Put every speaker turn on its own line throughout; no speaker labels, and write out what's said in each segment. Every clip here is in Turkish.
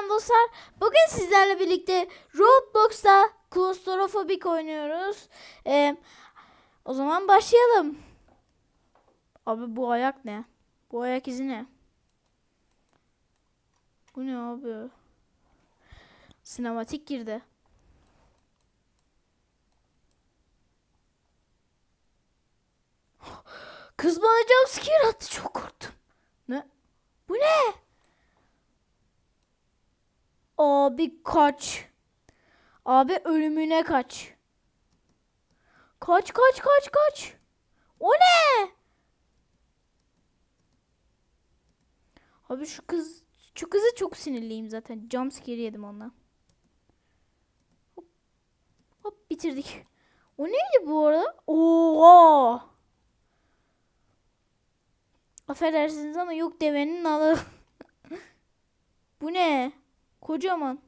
Selam dostlar. Bugün sizlerle birlikte Roblox'ta klostrofobik oynuyoruz. Ee, o zaman başlayalım. Abi bu ayak ne? Bu ayak izi ne? Bu ne abi? Sinematik girdi. Kız bana jumpscare attı çok korktum. Ne? Bu ne? Abi kaç. Abi ölümüne kaç. Kaç kaç kaç kaç. O ne? Abi şu kız şu kızı çok sinirliyim zaten. Jumpscare yedim ondan. Hop, hop bitirdik. O neydi bu arada? Oo! Affedersiniz ama yok devenin nalı. bu ne? Kocaman.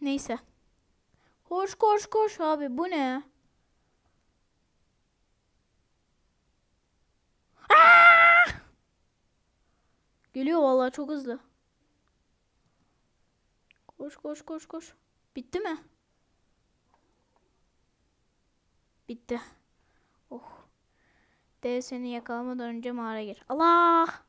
Neyse. Koş koş koş abi bu ne? Aa! Geliyor vallahi çok hızlı. Koş koş koş koş. Bitti mi? Bitti. Oh. Dev seni yakalamadan önce mağara gir. Allah!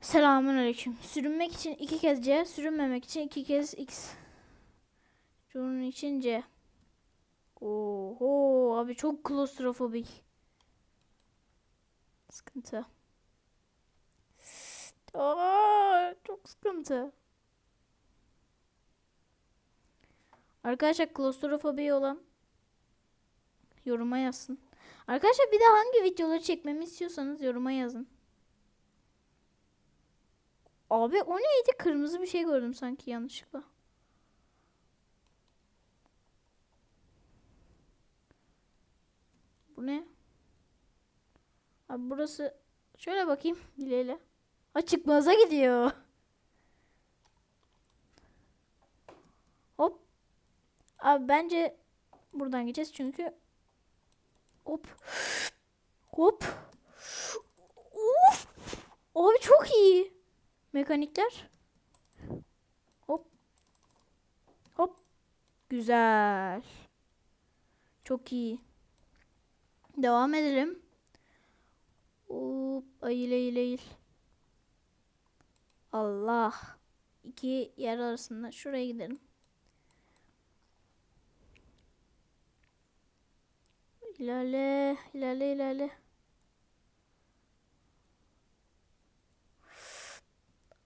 Selamun aleyküm. Sürünmek için iki kez C, sürünmemek için iki kez X. Bunun için C. Oho abi çok klostrofobik. Sıkıntı. Aa, çok sıkıntı. Arkadaşlar klostrofobi olan yoruma yazsın. Arkadaşlar bir de hangi videoları çekmemi istiyorsanız yoruma yazın. Abi o neydi? Kırmızı bir şey gördüm sanki yanlışlıkla. Bu ne? Abi burası şöyle bakayım dileyle. Ha çıkmaza gidiyor. Hop. Abi bence buradan geçeceğiz çünkü hop. Hop. Uf. Abi çok iyi. Mekanikler. Hop. Hop. Güzel. Çok iyi. Devam edelim. Hop. Eğil eğil eğil. Allah. İki yer arasında. Şuraya gidelim. İlerle. ilerle ilerle.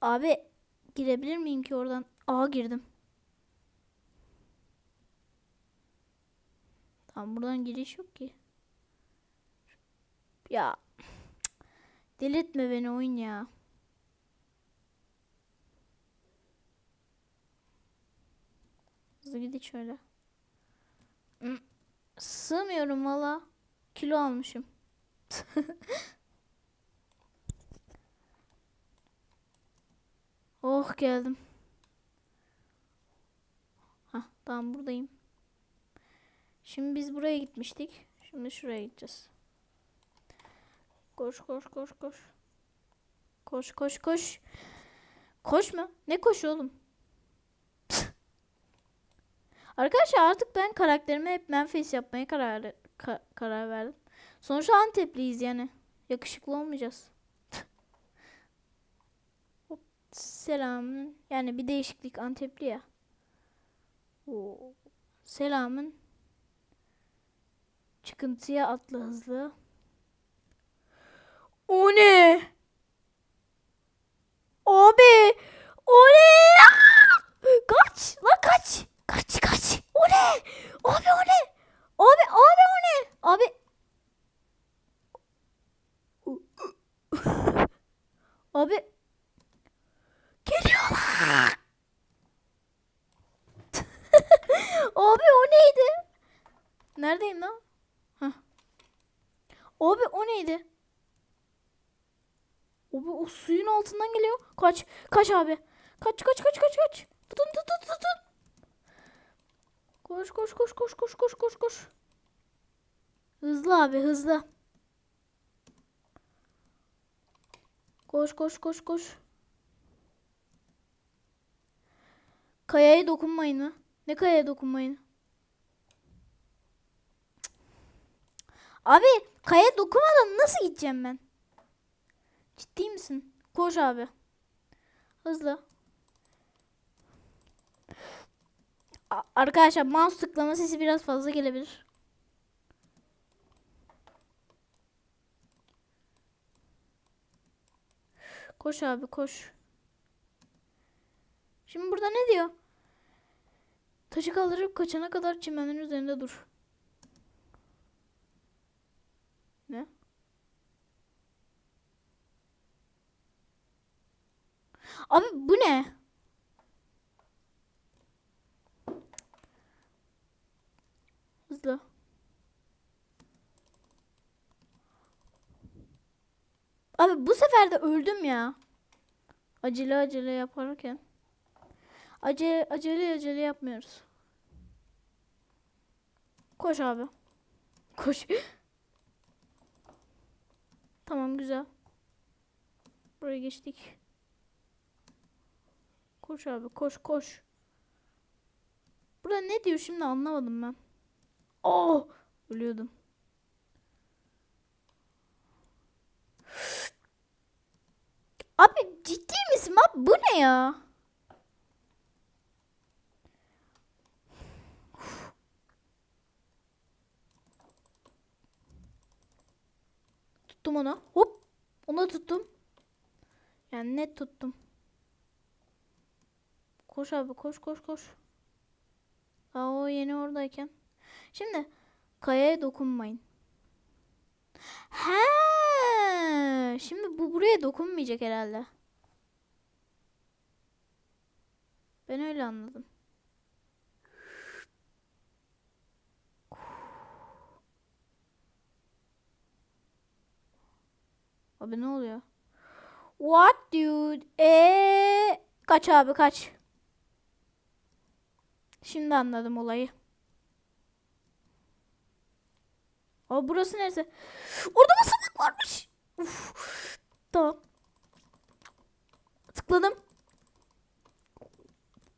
Abi girebilir miyim ki oradan? Aa girdim. Tamam buradan giriş yok ki. Ya. Delirtme beni oyun ya. Hızlı gidin şöyle. Hmm, Sığmıyorum valla. Kilo almışım. Oh geldim. Hah tamam buradayım. Şimdi biz buraya gitmiştik. Şimdi şuraya gideceğiz. Koş koş koş koş. Koş koş koş. Koşma. Ne koş oğlum? Arkadaşlar artık ben karakterime hep Memphis yapmaya karar ka- karar verdim. Sonuçta Antepliyiz yani. Yakışıklı olmayacağız. Hop, Selamın. Yani bir değişiklik Antepli ya. Selamın. Çıkıntıya atla hızlı. O ne? Abi! O ne? Kaç! Lan kaç! Kaç kaç! O ne? Abi o ne? Abi abi o ne? Abi. Abi. Abi o neydi? Neredeyim lan? Hah. Abi o neydi? Abi o suyun altından geliyor. Kaç. Kaç abi. Kaç kaç kaç kaç kaç. Tutun tutun tutun. Koş koş koş koş koş koş koş koş. Hızlı abi hızlı. Koş koş koş koş. Kayaya dokunmayın mı? Ne kayaya dokunmayın? Abi kaya dokunmadan nasıl gideceğim ben? Ciddi misin? Koş abi. Hızlı. Arkadaşlar mouse tıklama sesi biraz fazla gelebilir. Koş abi koş. Şimdi burada ne diyor? Taşı kaldırıp kaçana kadar çimenlerin üzerinde dur. Ne? Abi bu ne? Hızlı. Abi bu sefer de öldüm ya. Acele acele yaparken. Acele acele acele yapmıyoruz. Koş abi. Koş. tamam güzel. Buraya geçtik. Koş abi koş koş. Burada ne diyor şimdi anlamadım ben. Oh! Ölüyordum. Abi ciddi misin? Abi bu ne ya? Tuttum onu. Hop. Onu tuttum. Yani net tuttum. Koş abi koş koş koş. Aa, o yeni oradayken. Şimdi kayaya dokunmayın. He, şimdi bu buraya dokunmayacak herhalde. Ben öyle anladım. Abi ne oluyor? What dude? Eee kaç abi kaç. Şimdi anladım olayı. Aa burası neresi? Orada basamak varmış. Uf. Tamam. Tıkladım.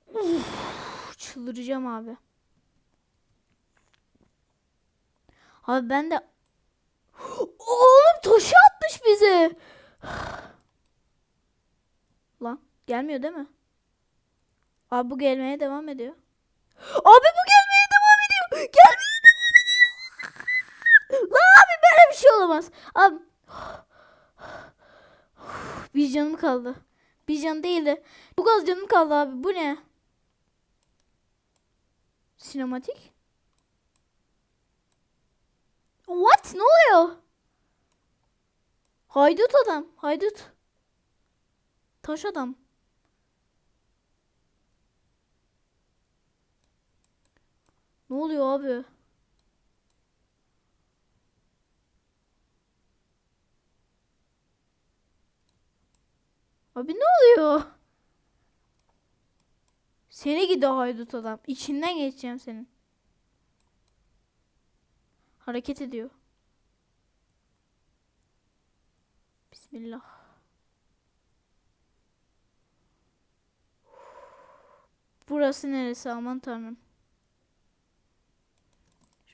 Uf, çıldıracağım abi. Abi ben de Oğlum taşı atmış bize. Lan gelmiyor değil mi? Abi bu gelmeye devam ediyor. Abi bu gelmeye devam ediyor. Gelmeye devam ediyor. Lan abi böyle bir şey olamaz. Abi bir canım kaldı. Bir can değildi. Çok az canım kaldı abi. Bu ne? Sinematik? What? Ne oluyor? Haydut adam. Haydut. Taş adam. Ne oluyor abi? Abi ne oluyor? Seni gidi haydut adam. İçinden geçeceğim senin. Hareket ediyor. Bismillah. Burası neresi aman tanrım.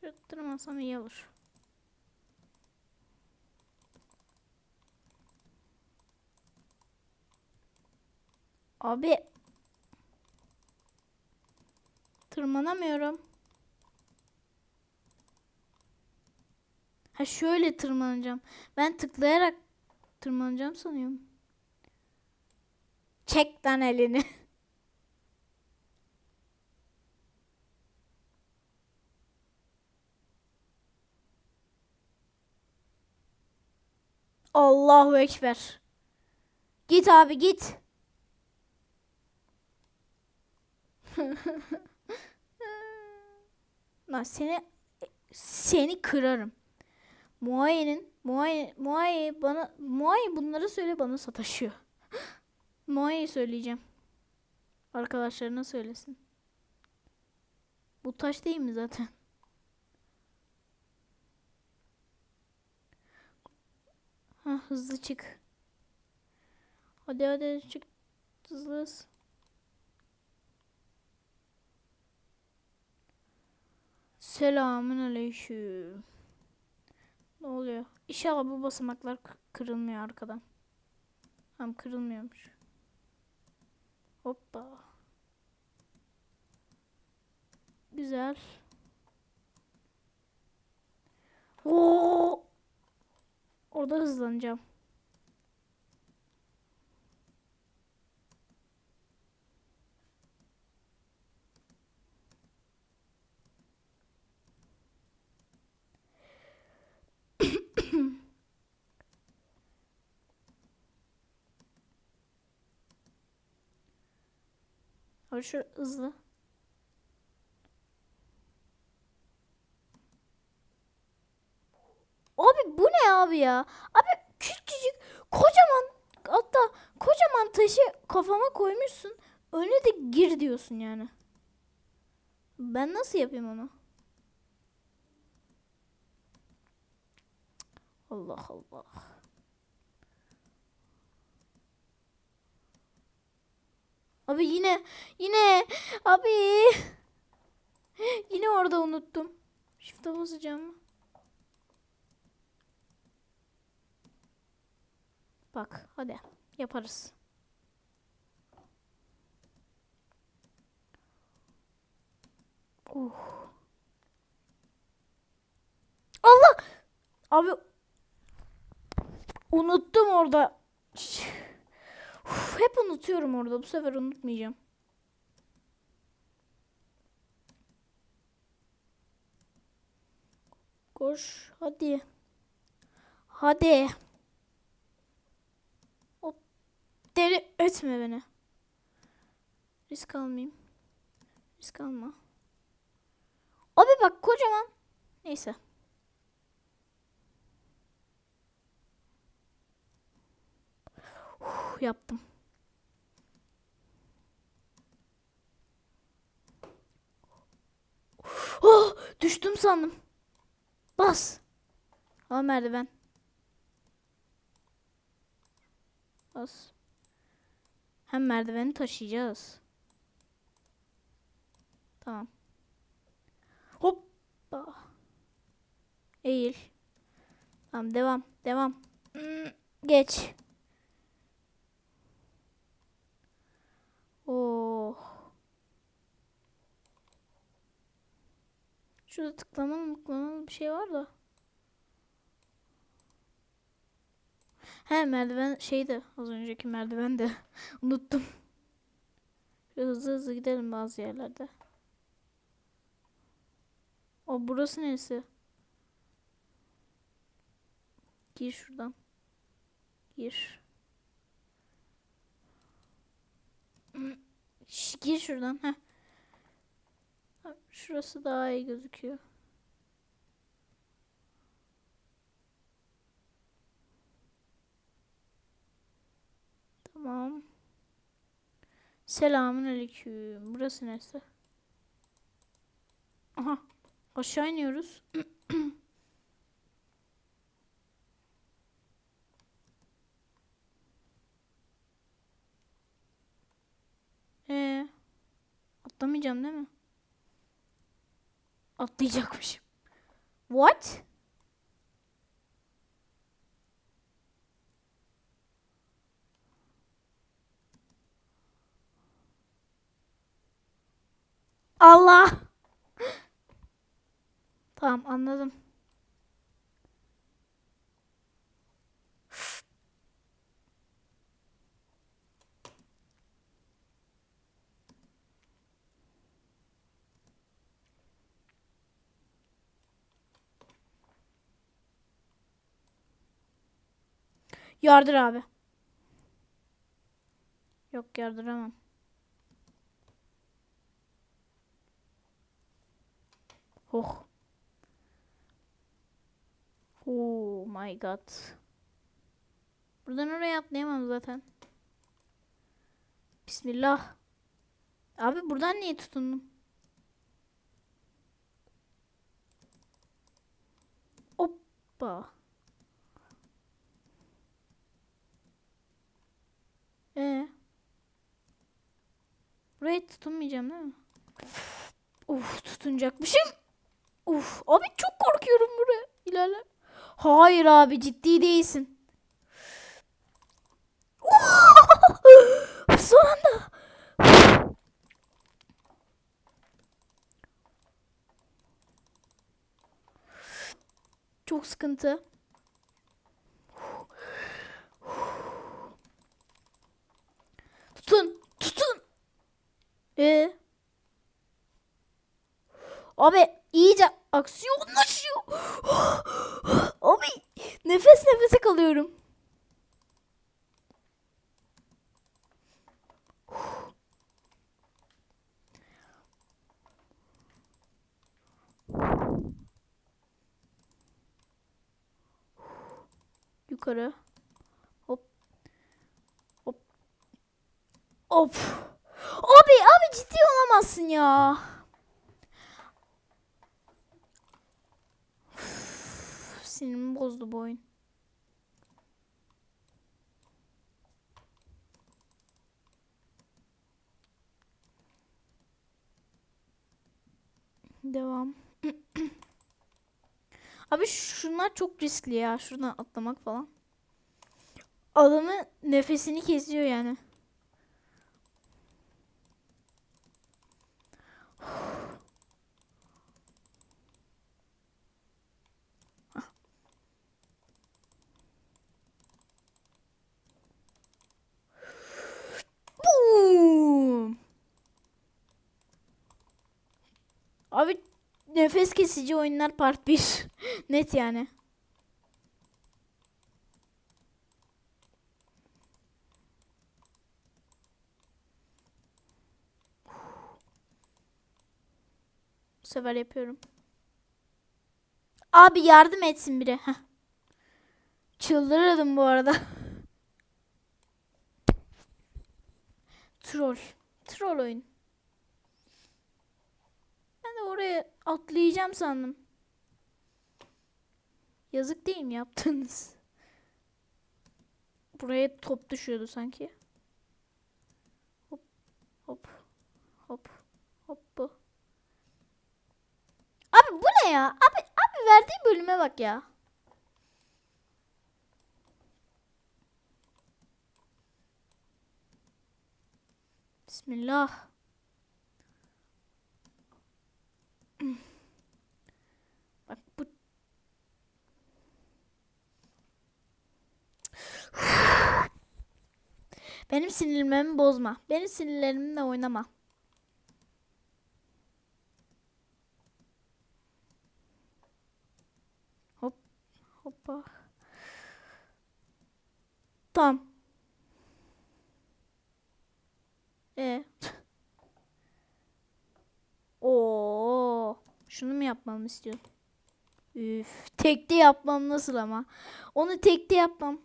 Şöyle tırmansam iyi olur. Abi. Tırmanamıyorum. Ha şöyle tırmanacağım. Ben tıklayarak tırmanacağım sanıyorum. Çek lan elini. Allahu Ekber. Git abi git. Lan seni seni kırarım. Muayenin Muaye Muaye bana Muaye bunları söyle bana sataşıyor. Muaye söyleyeceğim. Arkadaşlarına söylesin. Bu taş değil mi zaten? Ha hızlı çık. Hadi hadi çık. Hızlı hız. Selamün aleyküm. Ne oluyor? İnşallah bu basamaklar kı- kırılmıyor arkadan. Hem kırılmıyormuş. Hoppa. Güzel. Oo! Orada hızlanacağım. Abi şu hızlı. Abi bu ne abi ya? Abi küçücük kocaman hatta kocaman taşı kafama koymuşsun. Öne de gir diyorsun yani. Ben nasıl yapayım onu? Allah Allah. Abi yine yine abi yine orada unuttum. Shift'e basacağım. Bak hadi yaparız. Uh. Allah! Abi unuttum orada. Uf, hep unutuyorum orada. Bu sefer unutmayacağım. Koş hadi. Hadi. Hop. Deli etme beni. Risk almayayım. Risk alma. Abi bak kocaman. Neyse. Uf, yaptım. Oh, düştüm sandım. Bas. Ama merdiven. Bas. Hem merdiveni taşıyacağız. Tamam. Hoppa. Eğil. Tamam devam. Devam. Geç. Oh. Şurada tıklamalı mıklamalı bir şey var da. He merdiven şeydi az önceki merdiven de unuttum. Hızlı hızlı gidelim bazı yerlerde. O burası neresi? Gir şuradan. Gir. Gir şuradan. Heh. Şurası daha iyi gözüküyor. Tamam. Selamun aleyküm. Burası neresi? Aha. Aşağı iniyoruz. Ee, atlamayacağım değil mi? Atlayacakmışım. What? Allah. Tamam anladım. Yardır abi. Yok yardıramam. Oh. Oh my god. Buradan oraya atlayamam zaten. Bismillah. Abi buradan niye tutundum? Hoppa. Oraya tutunmayacağım değil mi? Uf tutunacakmışım. Uf abi çok korkuyorum buraya. İlerle. Hayır abi ciddi değilsin. Son anda. Çok sıkıntı. Tutun. Tutun. Ee? Abi iyice aksiyonlaşıyor. Abi nefes nefese kalıyorum. Yukarı. Hop. Hop. Hop. Abi abi olamazsın ya. Sinirimi bozdu bu oyun. Devam. Abi şunlar çok riskli ya. Şuradan atlamak falan. Adamı nefesini kesiyor yani. Abi nefes kesici oyunlar part 1. Net yani. Sefer yapıyorum. Abi yardım etsin biri. Heh. Çıldırırdım bu arada. Troll. Troll oyun. Ben de oraya atlayacağım sandım. Yazık değil mi yaptığınız? Buraya top düşüyordu sanki. Hop hop hop hop bu. Ya? Abi abi verdiği bölüme bak ya. Bismillah. Bak bu Benim sinirlerimi bozma. Benim sinirlerimle oynama. Hop hoppa. Tamam. E. Oo. Şunu mu yapmamı istiyorsun? Üf, tekte yapmam nasıl ama? Onu tekte yapmam.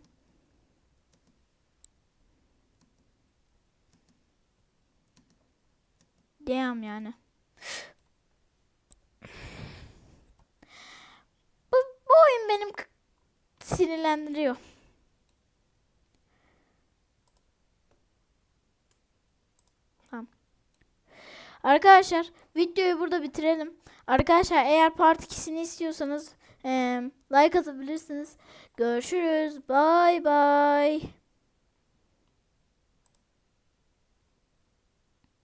Damn yani. Bu, bu oyun benim sinirlendiriyor. Tamam. Arkadaşlar videoyu burada bitirelim. Arkadaşlar eğer part 2'sini istiyorsanız eee, like atabilirsiniz. Görüşürüz. Bye bye.